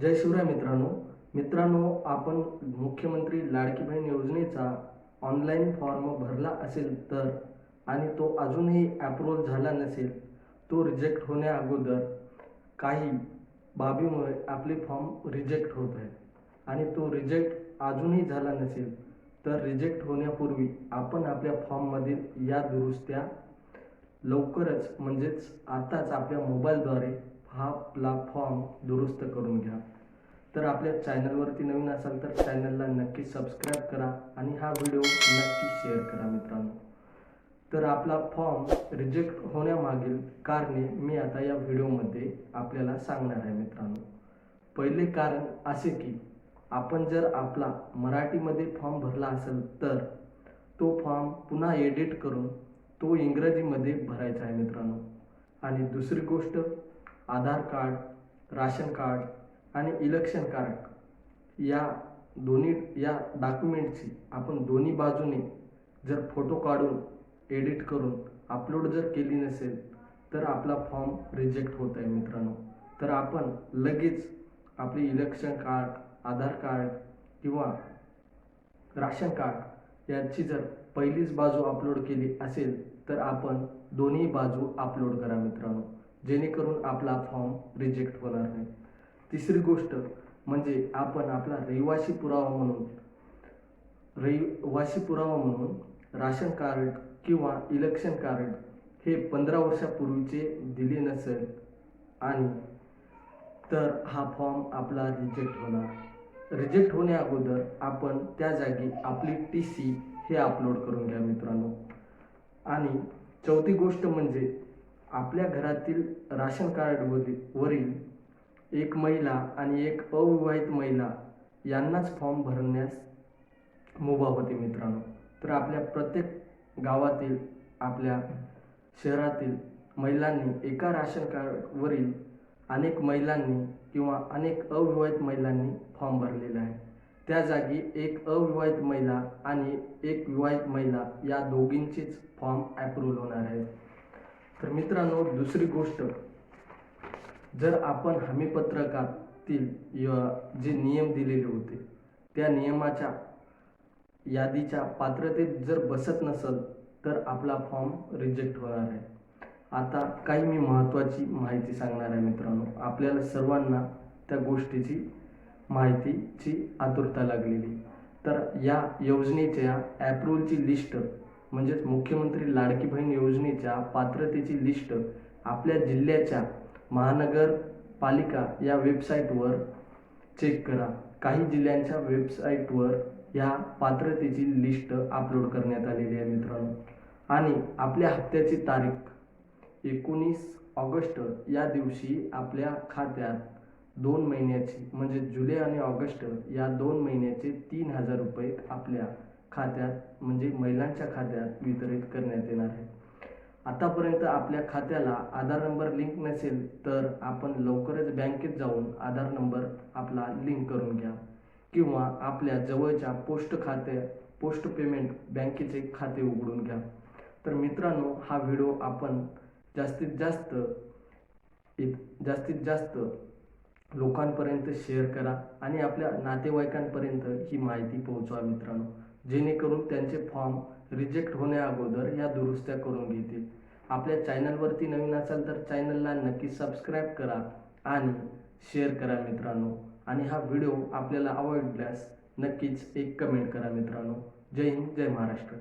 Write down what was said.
जय शिवराय मित्रांनो. मित्रांनो आपण मुख्यमंत्री लाडकी बहीण योजनेचा ऑनलाईन फॉर्म भरला असेल तर आणि तो अजूनही अप्रूव्हल झाला नसेल तो रिजेक्ट होण्या अगोदर काही बाबीमुळे आपले फॉर्म रिजेक्ट होत आहे आणि तो रिजेक्ट अजूनही झाला नसेल तर रिजेक्ट होण्यापूर्वी आपण आपल्या फॉर्ममधील या दुरुस्त्या लवकरच म्हणजेच आताच आपल्या मोबाईलद्वारे हा आपला फॉर्म दुरुस्त करून घ्या. तर आपल्या चॅनलवरती नवीन असाल तर चॅनलला नक्की सबस्क्राईब करा आणि हा व्हिडिओ नक्की शेअर करा मित्रांनो. तर आपला फॉर्म रिजेक्ट होण्यामागील कारणे मी आता या व्हिडिओमध्ये आपल्याला सांगणार आहे मित्रांनो. पहिले कारण असे की आपण जर आपला मराठीमध्ये फॉर्म भरला असेल तर तो फॉर्म पुन्हा एडिट करून तो इंग्रजीमध्ये भरायचा आहे मित्रांनो. आणि दुसरी गोष्ट आधार कार्ड राशन कार्ड आणि इलेक्शन कार्ड या दोन्ही या डॉक्युमेंटची आपण दोन्ही बाजूने जर फोटो काढून एडिट करून अपलोड जर केली नसेल तर आपला फॉर्म रिजेक्ट होत आहे मित्रांनो. तर आपण लगेच आपले इलेक्शन कार्ड आधार कार्ड किंवा राशन कार्ड याची जर पहिलीच बाजू अपलोड केली असेल तर आपण दोन्ही बाजू अपलोड करा मित्रांनो. जेणेकरून आपला फॉर्म रिजेक्ट होणार नाही. तिसरी गोष्ट म्हणजे आपण आपला रहिवासी पुरावा म्हणून रहिवासी पुरावा म्हणून राशन कार्ड किंवा इलेक्शन कार्ड हे पंधरा वर्षापूर्वीचे दिले नसेल आणि तर हा फॉर्म आपला रिजेक्ट होणार. रिजेक्ट होण्या अगोदर आपण त्या जागी आपली टी सी हे अपलोड करून घ्या मित्रांनो. आणि चौथी गोष्ट म्हणजे आपल्या घरातील राशन कार्डवरील वरील एक महिला आणि एक अविवाहित महिला यांनाच फॉर्म भरण्यास मुभा होते मित्रांनो. तर आपल्या प्रत्येक गावातील आपल्या शहरातील महिलांनी एका राशन कार्डवरील अनेक महिलांनी किंवा अनेक अविवाहित महिलांनी फॉर्म भरलेला आहे. त्या जागी एक अविवाहित महिला आणि एक विवाहित महिला या दोघींचीच फॉर्म ॲप्रूव्ह होणार आहे. तर मित्रांनो दुसरी गोष्ट जर आपण हमीपत्रकातील जे नियम दिलेले होते त्या नियमाच्या यादीच्या पात्रतेत जर बसत नसल तर आपला फॉर्म रिजेक्ट होणार आहे. आता काही मी महत्त्वाची माहिती सांगणार आहे मित्रांनो. आपल्याला सर्वांना त्या गोष्टीची माहितीची आतुरता लागलेली. तर या योजनेच्या ॲप्रूव्हलची लिस्ट म्हणजेच मुख्यमंत्री लाडकी बहीण योजनेच्या पात्रतेची लिस्ट आपल्या जिल्ह्याच्या महानगरपालिका या वेबसाईटवर चेक करा. काही जिल्ह्यांच्या वेबसाईटवर या पात्रतेची लिस्ट अपलोड करण्यात आलेली आहे मित्रांनो. आणि आपल्या हप्त्याची तारीख एकोणीस ऑगस्ट या दिवशी आपल्या खात्यात दोन महिन्याची म्हणजे जुलै आणि ऑगस्ट या दोन महिन्याचे तीन हजार रुपये आपल्या खात्यात म्हणजे महिलांच्या खात्यात वितरित करण्यात येणार आहे. आतापर्यंत आपल्या खात्याला आधार नंबर लिंक नसेल तर आपण लवकरच बँकेत जाऊन आधार नंबर आपला लिंक करून घ्या. किंवा आपल्या जवळच्या पोस्ट खाते पोस्ट पेमेंट बँकेचे खाते उघडून घ्या. तर मित्रांनो हा व्हिडिओ आपण जास्तीत जास्त इत- जास्तीत जास्त लोकांपर्यंत शेअर करा आणि आपल्या नातेवाईकांपर्यंत ही माहिती पोहोचवा मित्रांनो. जेणेकरून त्यांचे फॉर्म रिजेक्ट होण्याअगोदर या दुरुस्त्या करून घेतील. आपल्या चॅनलवरती नवीन असाल तर चॅनलला नक्की सबस्क्राईब करा आणि शेअर करा मित्रांनो. आणि हा व्हिडिओ आपल्याला आवडल्यास नक्कीच एक कमेंट करा मित्रांनो. जय हिंद जय महाराष्ट्र.